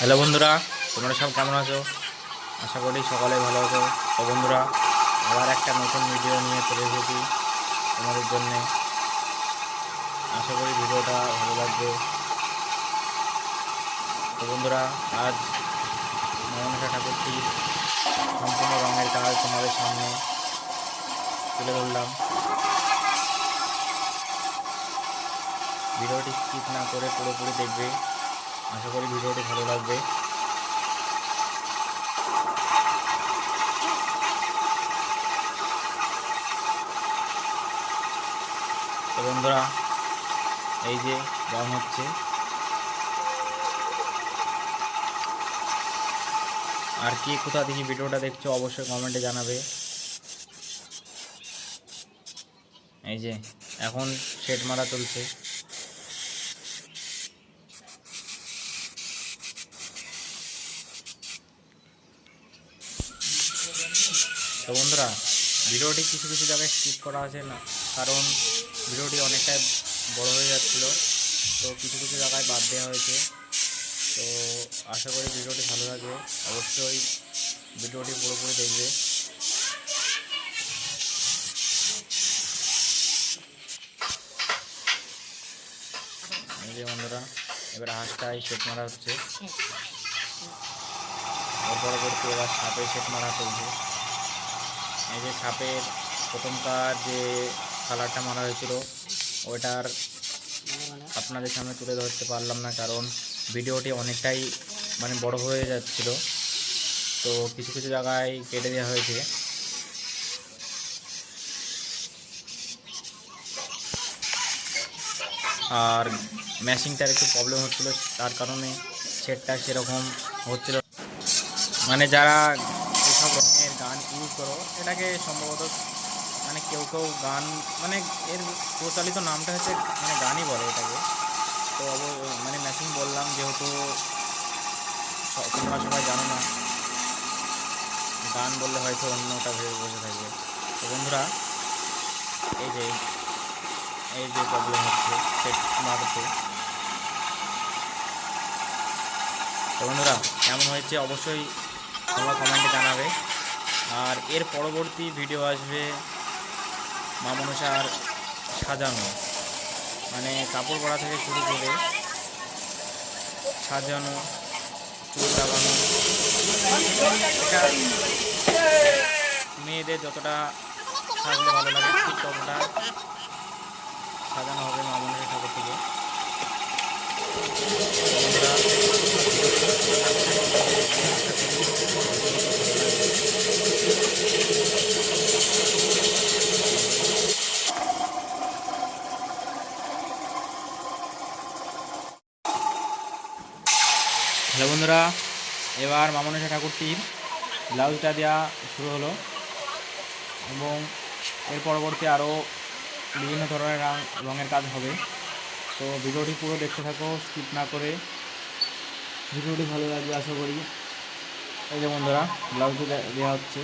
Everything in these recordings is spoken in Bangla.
হ্যালো বন্ধুরা, তোমরা সব কেমন আছো? আশা করি সকালে ভালো আছো। তো বন্ধুরা, আবার একটা নতুন ভিডিও নিয়ে চলে এসেছি তোমাদের জন্যে। আশা করি ভিডিওটা ভালো লাগবে। তো বন্ধুরা, আজ মনসা ঠাকুরটি সম্পূর্ণ রঙের কাজ তোমাদের সামনে তুলে ধরলাম। ভিডিওটি স্কিপ না করে পুরোপুরি দেখবে। আশা করি ভিডিওটি ভালো লাগবে। বন্ধুরা, এই যে রং হচ্ছে। আর কি কোথা থেকে ভিডিওটা দেখছ অবশ্যই কমেন্টে জানাবে। এই যে, এখন শেড মারা চলছে। তো বন্ধুরা, ভিডিওটি কিছু কিছু জায়গায় স্কিপ করা আছে না, কারণ ভিডিওটি অনেকটাই বড় হয়ে যাচ্ছিল। তো কিছু কিছু জায়গায় বাদ দেওয়া হয়েছে। তো আশা করি ভিডিওটি ভালো লাগবে। অবশ্যই ভিডিওটি পুরোপুরি দেখবে। বন্ধুরা, এবার হাঁসটাই সেট মারা হচ্ছে। পরবর্তী এবার সাপের সেট মারা চলছে। এই যে সাপের প্রথমকার যে কালারটা মারা হয়েছিল, ওইটার আপনাদের সামনে তুলে ধরতে পারলাম না, কারণ ভিডিওটি অনেকটাই মানে বড় হয়ে যাচ্ছিল। তো কিছু কিছু জায়গায় কেটে দেওয়া হয়েছে। আর ম্যাশিংটার একটু প্রবলেম হচ্ছিল, তার কারণে সেটটা সেরকম হচ্ছিল মানে যারা ইউজ করো। এটাকে সম্ভবত মানে কেউ কেউ গান মানে এর প্রচলিত নামটা হচ্ছে মানে গানই বলে এটাকে। তো মানে ম্যাচিং বললাম যেহেতু তোমরা সবাই জানো না। গান বললে হয়তো অন্যটা ভেবে বসে থাকবে। তো বন্ধুরা, এই যে এই যে প্রবলেম হচ্ছে সেট মারতে। তো বন্ধুরা, কেমন হয়েছে অবশ্যই তোমরা কমেন্টে জানাবে। আর এর পরবর্তী ভিডিও আসবে মা মনসার সাজানো। মানে কাপড় পরা থেকে শুরু করে সাজানো চুল লাগানো। মেয়েদের যতটা সাজলে ভালো লাগে ঠিক ততটা সাজানো হবে মা মনসা ঠাকুর থেকে। বন্ধুরা, হ্যালো বন্ধুরা, এবার মামনসা ঠাকুরটির ব্লাউজটা দেওয়া শুরু হলো এবং এর পরবর্তী আরও বিভিন্ন ধরনের রং, রঙের কাজ হবে। তো ভিডিওটি পুরো দেখতে থাকো, স্কিপ না করে ভিডিওটি ভালো লাগবে আশা করি এই যে বন্ধুরা, ব্লাউজটি দেওয়া হচ্ছে।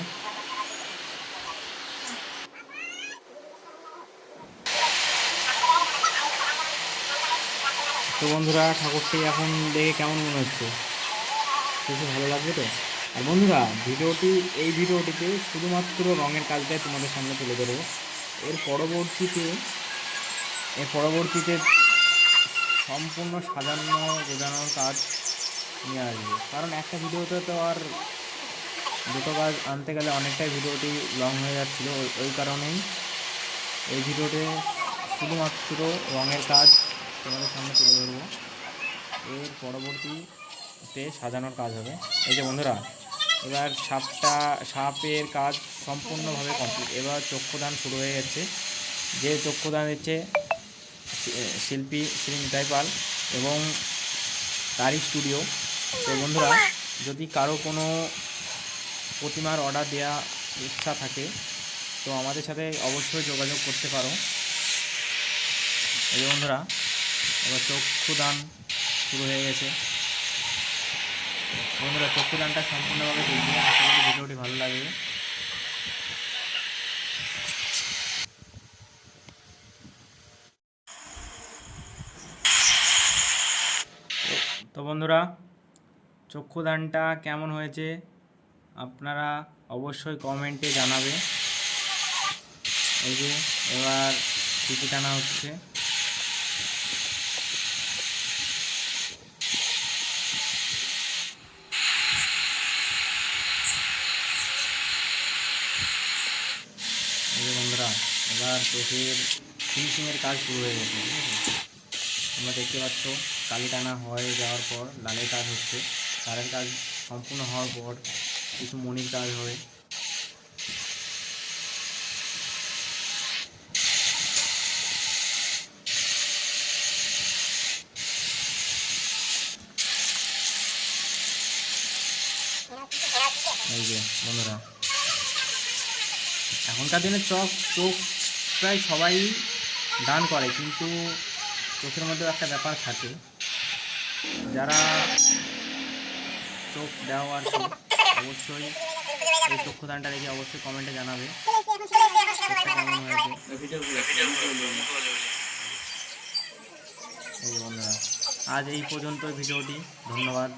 তো বন্ধুরা, ঠাকুরটি এখন দেখে কেমন মনে হচ্ছে? বেশি ভালো লাগবে তো? আর বন্ধুরা, ভিডিওটি, এই ভিডিওটিতে শুধুমাত্র রঙের কাজটাই তোমাদের সামনে তুলে ধরবো। এর পরবর্তীতে এর পরবর্তীতে সম্পূর্ণ সাজানো গোজানোর কাজ নিয়ে আসবে। কারণ একটা ভিডিওতে তো আর দুটো কাজ আনতে গেলে অনেকটাই ভিডিওটি লং হয়ে যাচ্ছিল। ওই কারণেই এই ভিডিওতে শুধুমাত্র রঙের কাজ তোমাদের সামনে তুলে ধরবো। এর পরবর্তীতে সাজানোর কাজ হবে। এই যে বন্ধুরা, এবার সাপটা, সাপের কাজ সম্পূর্ণভাবে কমপ্লিট এবার চক্ষুদান শুরু হয়ে গেছে। যে চক্ষুদান দিচ্ছে শিল্পী শ্রী শ্রীনিতাই পাল এবং তারই স্টুডিও তো বন্ধুরা, যদি কারও কোনো প্রতিমার অর্ডার দেওয়া ইচ্ছা থাকে, তো আমাদের সাথে অবশ্যই যোগাযোগ করতে পারো। এই বন্ধুরা এবার চক্ষুদান শুরু হয়ে গেছে। বন্ধুরা, চক্ষুদানটা সম্পূর্ণভাবে দেখবে আশা করি ভিডিওটি ভালো লাগবে। তো বন্ধুরা, চক্ষুদানটা কেমন হয়েছে আপনারা অবশ্যই কমেন্টে জানাবে। এই যে, এবার টিকি টানা হচ্ছে এই যে বন্ধুরা এবার চোখের ফিনিশিংয়ের কাজ শুরু হয়ে গেছে, ঠিক আছে? তোমরা দেখতে পাচ্ছ, কালি টানা হয়ে যাওয়ার পর লালের কাজ হচ্ছে। তারের কাজ সম্পূর্ণ হওয়ার পর কিছু মনির কাজ হবে। এই যে, বন্ধুরা, এখনকার দিনে চোখ চোখ প্রায় সবাই দান করে, কিন্তু চোখের মধ্যেও একটা ব্যাপার থাকে। যারা চোখ দেওয়া অবশ্যই এই চক্ষুদানটা দেখে অবশ্যই কমেন্টে জানাবে। কেমন হয়েছে আজ এই পর্যন্ত ভিডিওটি। ধন্যবাদ।